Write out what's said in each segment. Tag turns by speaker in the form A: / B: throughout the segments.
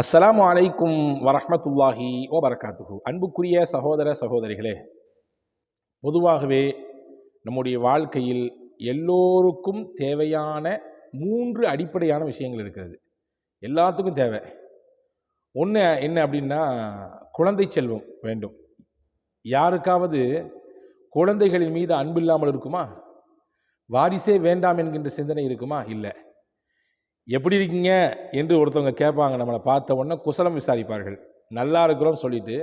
A: அஸ்ஸலாமு அலைக்கும் ஓ வரகாத்துஹு அன்புக்குரிய சகோதர சகோதரிகளே பொதுவாகவே நம்முடைய வாழ்க்கையில் எல்லோருக்கும் தேவையான மூன்று அடிப்படையான விஷயங்கள் இருக்கிறது. எல்லாத்துக்கும் தேவை. ஒன்று என்ன அப்படின்னா குழந்தை செல்வம் வேண்டும். யாருக்காவது குழந்தைகளின் மீது அன்பு இல்லாமல் இருக்குமா? வாரிசே வேண்டாம் என்கின்ற சிந்தனை இருக்குமா? இல்லை. எப்படி இருக்கீங்க என்று ஒருத்தவங்க கேட்பாங்க நம்மளை பார்த்த உடனே குசலம் விசாரிப்பார்கள். நல்லா இருக்கிறோம்னு சொல்லிட்டு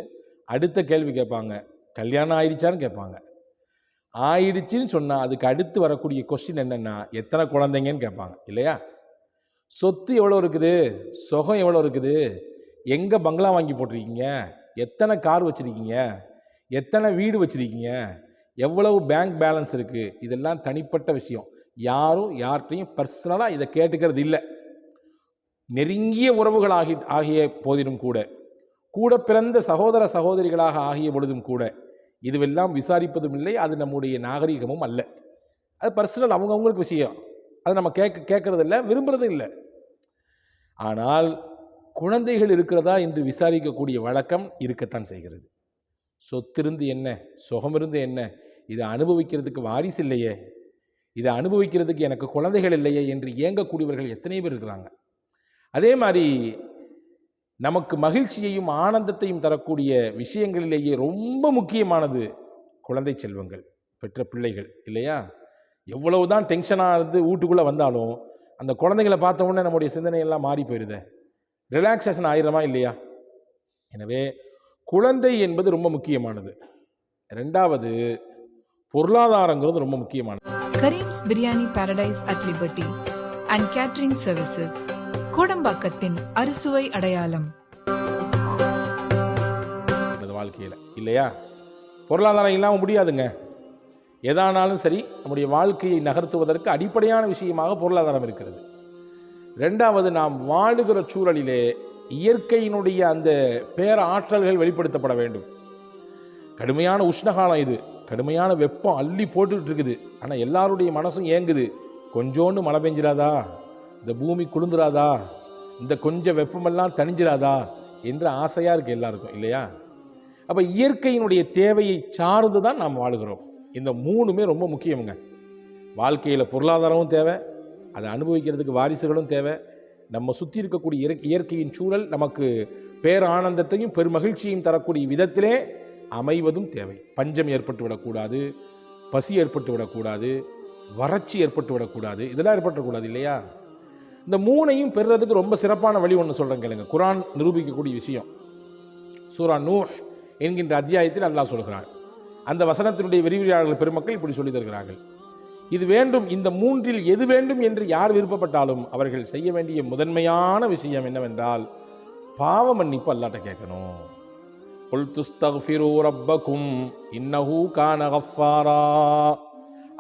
A: அடுத்த கேள்வி கேட்பாங்க. கல்யாணம் ஆயிடுச்சான்னு கேட்பாங்க. ஆயிடுச்சுன்னு சொன்னால் அதுக்கு அடுத்து வரக்கூடிய கொஸ்டின் என்னென்னா எத்தனை குழந்தைங்கன்னு கேட்பாங்க இல்லையா? சொத்து எவ்வளோ இருக்குது? சுகம் எவ்வளோ இருக்குது? எங்கே பங்களா வாங்கி போட்டிருக்கீங்க? எத்தனை கார் வச்சுருக்கீங்க? எத்தனை வீடு வச்சுருக்கீங்க? எவ்வளவு பேங்க் பேலன்ஸ் இருக்குது இதெல்லாம் தனிப்பட்ட விஷயம். யாரும் யார்கிட்டையும் பர்சனலாக இதை கேட்டுக்கிறது இல்லை. நெருங்கிய உறவுகளாகி ஆகிய போதிலும் கூட கூட பிறந்த சகோதர சகோதரிகளாக ஆகிய பொழுதும் கூட இதுவெல்லாம் விசாரிப்பதும் இல்லை அது நம்முடைய நாகரிகமும் அல்ல. அது பர்சனல் அவங்கவுங்களுக்கு விஷயம். அதை நம்ம கேட்க கேட்கறது இல்லை விரும்புறதும் இல்லை. ஆனால் குழந்தைகள் இருக்கிறதா என்று விசாரிக்கக்கூடிய வழக்கம் இருக்கத்தான் செய்கிறது. சொத்திருந்து என்ன சுகமிருந்து என்ன இதை அனுபவிக்கிறதுக்கு வாரிசு இல்லையே? இதை அனுபவிக்கிறதுக்கு எனக்கு குழந்தைகள் இல்லையே என்று ஏங்கக்கூடியவர்கள் எத்தனை பேர் இருக்கிறாங்க? அதே மாதிரி நமக்கு மகிழ்ச்சியையும் ஆனந்தத்தையும் தரக்கூடிய விஷயங்களிலேயே ரொம்ப முக்கியமானது குழந்தை செல்வங்கள் பெற்ற பிள்ளைகள் இல்லையா? எவ்வளவுதான் டென்ஷனாக இருந்து வீட்டுக்குள்ளே வந்தாலும் அந்த குழந்தைகளை பார்த்த உடனே நம்முடைய சிந்தனையெல்லாம் மாறி போயிருது. ரிலாக்ஸேஷன் ஆயிரமா இல்லையா? எனவே குழந்தை என்பது ரொம்ப முக்கியமானது. ரெண்டாவது பொருளாதாரங்கிறது ரொம்ப முக்கியமானது.
B: Karim's biryani paradise at liberty and catering services கோடம்பாக்கத்தின் அறுசுவை அடையாளம்.
A: வாழ்க்கையில். இல்லையா? பொருளாதாரம் இல்லாமல் முடியாதுங்க. எதானாலும் சரி நம்முடைய வாழ்க்கையை நகர்த்துவதற்கு அடிப்படையான விஷயமாக பொருளாதாரம் இருக்கிறது. ரெண்டாவது நாம் வாழுகிற சூழலிலே இயற்கையினுடைய அந்த பேர ஆற்றல்கள் வெளிப்படுத்தப்பட வேண்டும். கடுமையான உஷ்ணகாலம் இது. கடுமையான வெப்பம் அள்ளி போட்டுக்கிட்டு இருக்குது. ஆனால் எல்லாருடைய மனசும் ஏங்குது. கொஞ்சோண்டு மழை பெஞ்சிடாதா? இந்த பூமி குளிந்துராதா இந்த கொஞ்சம் வெப்பமெல்லாம் தணிஞ்சிராதா? என்று ஆசையாக இருக்குது எல்லாருக்கும் இல்லையா? அப்போ இயற்கையினுடைய தேவையை சார்ந்து தான் நாம் வாழுகிறோம். இந்த மூணுமே ரொம்ப முக்கியமுங்க. வாழ்க்கையில் பொருளாதாரமும் தேவை அதை அனுபவிக்கிறதுக்கு வாரிசுகளும் தேவை. நம்ம சுற்றி இருக்கக்கூடிய இயற்கை இயற்கையின் சூழல் நமக்கு பேரானந்தத்தையும் பெருமகிழ்ச்சியையும் தரக்கூடிய விதத்திலே அமைவதும் தேவை. பஞ்சம் ஏற்பட்டு விடக்கூடாது பசி ஏற்பட்டு விடக்கூடாது வறட்சி ஏற்பட்டு விடக்கூடாது இதெல்லாம் ஏற்பட்டுக்கூடாது இல்லையா? இந்த மூணையும் பெறுறதுக்கு ரொம்ப சிறப்பான வழி ஒன்று சொல்கிறேன் கேளுங்க குரான் நிரூபிக்கக்கூடிய விஷயம் சூரா நூஹ் என்கின்ற அத்தியாயத்தில் அல்லாஹ் சொல்கிறான் அந்த வசனத்தினுடைய விரிவுரையாளர்கள் பெருமக்கள் இப்படி சொல்லி தருகிறார்கள் இது வேண்டும் இந்த மூன்றில் எது வேண்டும் என்று யார் விருப்பப்பட்டாலும் அவர்கள் செய்ய வேண்டிய முதன்மையான விஷயம் என்னவென்றால் பாவ மன்னிப்பு அல்லாட்ட கேட்கணும் قل تستغفروا ربكم إنه كان غفارا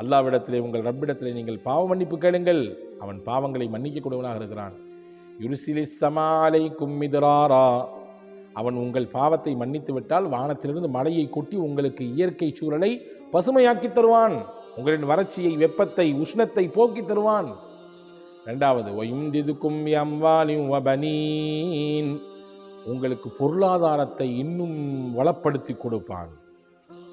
A: அல்லாவிடத்திலே உங்கள் ரப்பிடத்திலே நீங்கள் பாவ மன்னிப்பு கேளுங்கள். அவன் பாவங்களை மன்னிக்கக்கூடியவனாக இருக்கிறான். யுருசிலி சமாலை கும்மிதராரா அவன் உங்கள் பாவத்தை மன்னித்து விட்டால் வானத்திலிருந்து மழையை கொட்டி உங்களுக்கு இயற்கை சூழலை பசுமையாக்கி தருவான். உங்களின் வறட்சியை வெப்பத்தை உஷ்ணத்தை போக்கி தருவான். ரெண்டாவது ஒயுந்திதுக்கும் அம்வாலியும் வபனீன். உங்களுக்கு பொருளாதாரத்தை இன்னும் வளப்படுத்தி கொடுப்பான்.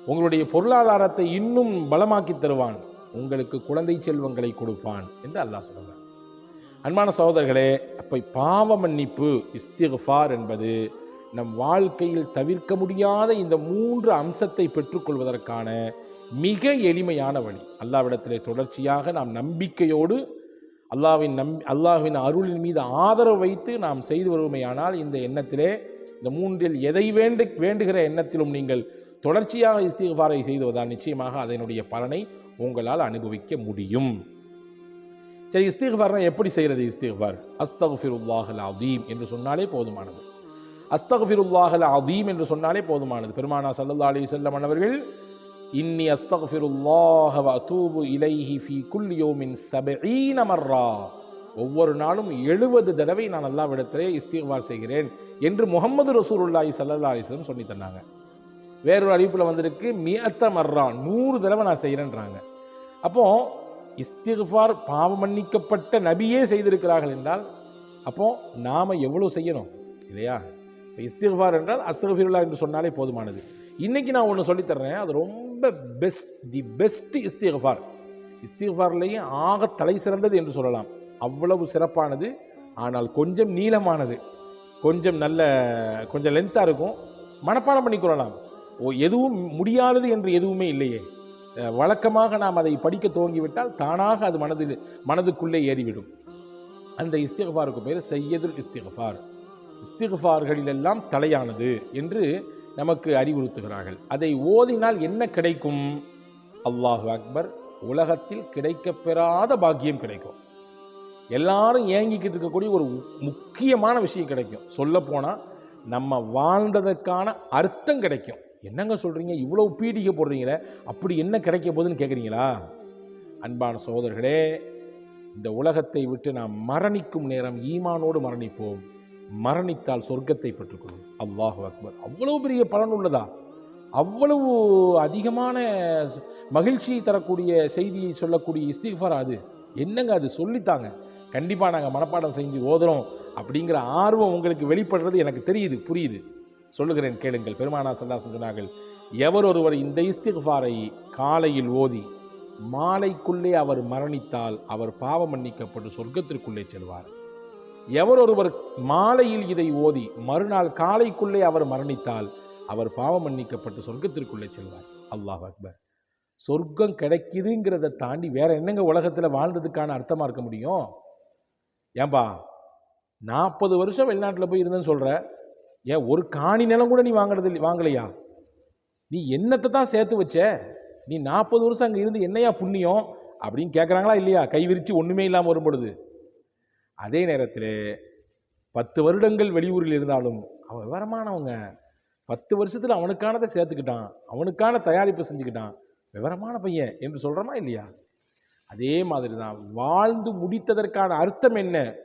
A: உங்களுடைய பொருளாதாரத்தை இன்னும் பலமாக்கி தருவான். உங்களுக்கு குழந்தை செல்வங்களை கொடுப்பான் என்று அல்லாஹ் சொல்கிறான் அன்பான சகோதரர்களே அப்போ பாவ மன்னிப்பு இஸ்திஃபார் என்பது நம் வாழ்க்கையில் தவிர்க்க முடியாத இந்த மூன்று அம்சத்தை பெற்றுக்கொள்வதற்கான மிக எளிமையான வழி. அல்லாவிடத்திலே தொடர்ச்சியாக நாம் நம்பிக்கையோடு அல்லாவின் நம் அல்லாவின் அருளின் மீது ஆதரவு வைத்து நாம் செய்து வருவோமையானால் இந்த எண்ணத்திலே இந்த மூன்றில் எதை வேண்டு வேண்டுகிற எண்ணத்திலும் நீங்கள் தொடர்ச்சியாக இஸ்திகாரை செய்து வந்தால் நிச்சயமாக அதனுடைய பலனை உங்களால் அனுபவிக்க முடியும். சரி இஸ்திஃபார்னா எப்படி செய்கிறது இஸ்திகார் அஸ்தகுஃபிருல்லாஹல் அதீம் என்று சொன்னாலே போதுமானது. அஸ்தகுஃபிருல்லாஹல் அதீம் என்று சொன்னாலே போதுமானது. பெருமானா சல்லா அலி செல்லம் அவர்கள் இன்னி அஸ்தகுஃபிருல்லாஹ வ அதூபு இலைஹி ஃபி குல் யோமின் சபீன மர்ரா. ஒவ்வொரு நாளும் எழுபது தடவை நான் அல்லாவிடத்திலே இஸ்திகார் செய்கிறேன் என்று முகமது ரசூலுல்லாஹி சல்லா அலிஸ்லம் சொல்லி தந்தாங்க. வேறொரு அறிவிப்பில் வந்திருக்கு மியத்த மர்றான் நூறு தடவை நான் செய்கிறேன்றாங்க அப்போது இஸ்திஃபார் பாவம் மன்னிக்கப்பட்ட நபியே செய்திருக்கிறார்கள் என்றால் அப்போது நாம் எவ்வளோ செய்யணும்? இல்லையா? இப்போ இஸ்திஃபார் என்றால் அஸ்தகஃபிருல்லா என்று சொன்னாலே போதுமானது. இன்றைக்கி நான் ஒன்று சொல்லித்தர்றேன் அது ரொம்ப பெஸ்ட் தி பெஸ்ட் இஸ்திஃபார் இஸ்திஃபார்லேயே ஆக தலை சிறந்தது என்று சொல்லலாம். அவ்வளவு சிறப்பானது ஆனால் கொஞ்சம் நீளமானது. கொஞ்சம் நல்ல கொஞ்சம் லென்த்தாக இருக்கும். மனப்பாடம் பண்ணி கொள்ளலாம். ஓ எதுவும் முடியாதது என்று எதுவுமே இல்லையே. வழக்கமாக நாம் அதை படிக்க துவங்கிவிட்டால் தானாக அது மனதில் மனதுக்குள்ளே ஏறிவிடும். அந்த இஸ்திகஃபாருக்கு பேர் சையதுல் இஸ்திகஃபார். இஸ்திகஃபார்களிலெல்லாம் தலையானது என்று நமக்கு அறிவுறுத்துகிறார்கள். அதை ஓதினால் என்ன கிடைக்கும்? அல்லாஹு அக்பர் உலகத்தில் கிடைக்கப்பெறாத பாக்கியம் கிடைக்கும். எல்லாரும் ஏங்கிக்கிட்டு இருக்கக்கூடிய ஒரு முக்கியமான விஷயம் கிடைக்கும். சொல்லப்போனால் நம்ம வாழ்ந்ததற்கான அர்த்தம் கிடைக்கும். என்னங்க சொல்கிறீங்க இவ்வளோ பீடிக்க போடுறீங்களே? அப்படி என்ன கிடைக்க போகுதுன்னு கேட்குறீங்களா அன்பான சகோதரர்களே இந்த உலகத்தை விட்டு நாம் மரணிக்கும் நேரம் ஈமானோடு மரணிப்போம். மரணித்தால் சொர்க்கத்தை பெற்றுக்கொள்ளும் அல்லாஹ் அக்பர். அவ்வளோ பெரிய பலன் உள்ளதா? அவ்வளவு அதிகமான மகிழ்ச்சியை தரக்கூடிய செய்தியை சொல்லக்கூடிய இஸ்திஃபார் அது? என்னங்க அது? சொல்லித்தாங்க. கண்டிப்பாக நாங்கள் மனப்பாடம் செஞ்சு ஓதுறோம். அப்படிங்கிற ஆர்வம் உங்களுக்கு வெளிப்படுறது எனக்கு தெரியுது புரியுது. சொல்லுகிறேன் கேளுங்கள். பெருமானா சல்லாசன் சொன்னார்கள் எவர் ஒருவர் இந்த இஸ்திஃபாரை காலையில் ஓதி மாலைக்குள்ளே அவர் மரணித்தால் அவர் பாவம் மன்னிக்கப்பட்டு சொர்க்கத்திற்குள்ளே செல்வார். எவர் ஒருவர் மாலையில் இதை ஓதி மறுநாள் காலைக்குள்ளே அவர் மரணித்தால் அவர் பாவம் மன்னிக்கப்பட்டு சொர்க்கத்திற்குள்ளே செல்வார். அல்லாஹ் அக்பர். சொர்க்கம் கிடைக்குதுங்கிறத தாண்டி வேற என்னங்க உலகத்தில் வாழ்ந்ததுக்கான அர்த்தமாக இருக்க முடியும்? ஏன்பா நாற்பது வருஷம் வெளிநாட்டில் போய் இருந்தேன்னு சொல்கிற ஏன் ஒரு காணி நிலம் கூட நீ வாங்குறது வாங்கலையா? நீ என்னத்தை தான் சேர்த்து வச்ச? நீ நாற்பது வருஷம் அங்கே இருந்து என்னையா புண்ணியம்? அப்படின்னு கேட்குறாங்களா இல்லையா? கை விரித்து ஒன்றுமே இல்லாமல் வரும் பொழுது. அதே நேரத்தில் பத்து வருடங்கள் வெளியூரில் இருந்தாலும் அவன் விவரமானவங்க. பத்து வருஷத்தில் அவனுக்கானதை சேர்த்துக்கிட்டான் அவனுக்கான தயாரிப்பு செஞ்சுக்கிட்டான். விவரமான பையன் என்று சொல்கிறோமா இல்லையா? அதே மாதிரி தான் வாழ்ந்து முடித்ததற்கான அர்த்தம் என்ன?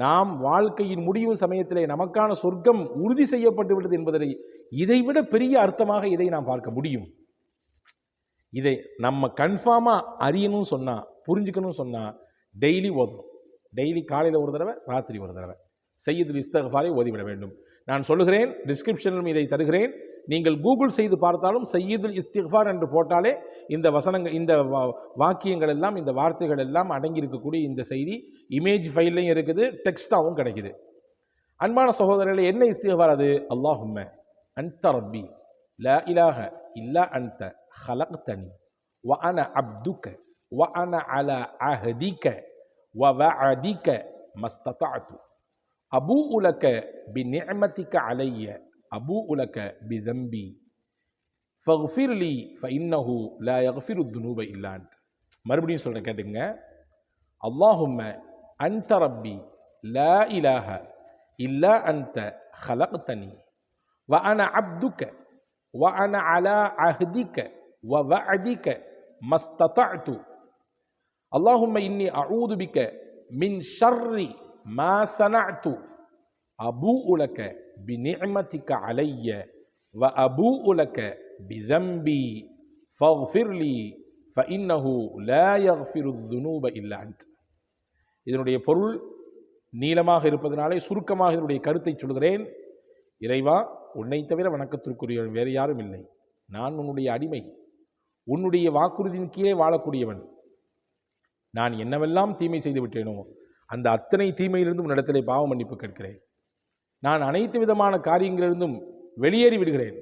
A: நாம் வாழ்க்கையின் முடியும் சமயத்திலே நமக்கான சொர்க்கம் உறுதி செய்யப்பட்டு விட்டது என்பதை இதைவிட பெரிய அர்த்தமாக இதை நாம் பார்க்க முடியும். இதை நம்ம கன்ஃபார்மாக அறியணும்னு சொன்னால் புரிஞ்சுக்கணும்னு சொன்னால் டெய்லி ஓதணும். டெய்லி காலையில் ஒரு தடவை ராத்திரி ஒரு தடவை. செய்யது இஸ்தகஃபாரை ஓதிவிட வேண்டும். நான் சொல்லுகிறேன் டிஸ்கிரிப்ஷனிலும் இதை தருகிறேன். நீங்கள் கூகுள் செய்து பார்த்தாலும் சையீதுல் இஸ்திஃபார் என்று போட்டாலே இந்த வசனங்கள் இந்த வாக்கியங்கள் எல்லாம் இந்த வார்த்தைகள் எல்லாம் அடங்கியிருக்கக்கூடிய இந்த செய்தி இமேஜ் ஃபைல்லையும் இருக்குது டெக்ஸ்டாகவும் கிடைக்குது. அன்பான சகோதரர்களே என்ன இஸ்திஃபார் அது? அல்லாஹும்ம அன்த ரப்பி ல இலாக இல்லா அன்த ஹலக்தனி வ அன அப்துக்க வ அன அல அஹதிக்க வ வ அதிக்க மஸ்ததாத்து அபு உலக்க பி நியமத்திக்க அலைய أبوء لك بذنبي فاغفر لي فإنه لا يغفر الذنوب إلا أنت மறுபடியும் சொல்கிறேன் கேட்டுங்க அல்லாஹும்ம அன்த ரப்பி லா இலாஹ இல்லா அன்த خلقتني وأنا عبدك وأنا على عهدك ووعدك ما استطعت اللهم إني أعوذ بك من شر ما صنعت أبوء لك بنعمتك علي وأبوء لك بذنبي فاغفر لي فإنه لا يغفر الذنوب إلا أنت இதனுடைய பொருள் நீளமாக இருப்பதனாலே சுருக்கமாக இதனுடைய கருத்தை சொல்கிறேன் இறைவா உன்னை தவிர வணக்கத்திற்குரியவன் வேறு யாரும் இல்லை நான் உன்னுடைய அடிமை உன்னுடைய வாக்குறுதியின் கீழே வாழக்கூடியவன் நான் என்னவெல்லாம் தீமை செய்து விட்டேனோ அந்த அத்தனை தீமையிலிருந்தும் உன்னிடத்திலே பாவ மன்னிப்பு கேட்கிறேன் நான் அனைத்து விதமான காரியங்களிலிருந்தும் வெளியேறி விடுகிறேன்.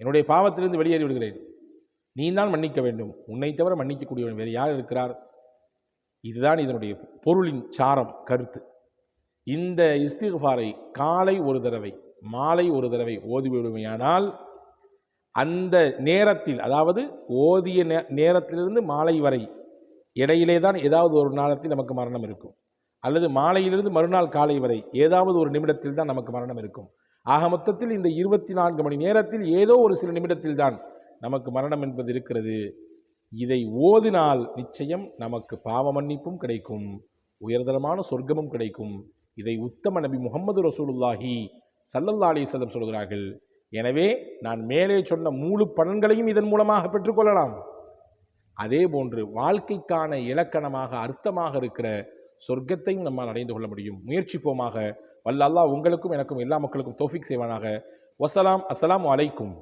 A: என்னுடைய பாவத்திலிருந்து வெளியேறி விடுகிறேன். நீ தான் மன்னிக்க வேண்டும். உன்னை தவிர மன்னிக்கக்கூடியவன் வேறு யார் இருக்கிறார்? இதுதான் இதனுடைய பொருளின் சாரம் கருத்து. இந்த இஸ்திகாரை காலை ஒரு தடவை மாலை ஒரு தடவை ஓதிவிடுமையானால் அந்த நேரத்தில் அதாவது ஓதிய நே நேரத்திலிருந்து மாலை வரை இடையிலே தான் ஏதாவது ஒரு நாளத்தில் நமக்கு மரணம் இருக்கும். அல்லது மாலையிலிருந்து மறுநாள் காலை வரை ஏதாவது ஒரு நிமிடத்தில் தான் நமக்கு மரணம் இருக்கும். ஆக மொத்தத்தில் இந்த இருபத்தி நான்கு மணி நேரத்தில் ஏதோ ஒரு சில நிமிடத்தில் தான் நமக்கு மரணம் என்பது இருக்கிறது. இதை ஓதினால் நிச்சயம் நமக்கு பாவ மன்னிப்பும் கிடைக்கும் உயர்தரமான சொர்க்கமும் கிடைக்கும். இதை உத்தம நபி முகமது ரசூலுல்லாஹி சல்லல்லா அலிசல்லம் சொல்கிறார்கள். எனவே நான் மேலே சொன்ன மூணு பலன்களையும் இதன் மூலமாக பெற்றுக்கொள்ளலாம் அதே போன்று வாழ்க்கைக்கான இலக்கணமாக அர்த்தமாக இருக்கிற சொர்க்கத்தையும் நம்மால் அடைந்து கொள்ள முடியும். முயற்சிப்போமாக. வல்ல அல்லாஹ் உங்களுக்கும் எனக்கும் எல்லா மக்களுக்கும் தோஃபிக் செய்வானாக. வசலாம் அஸ்லாம் அலைக்கும்.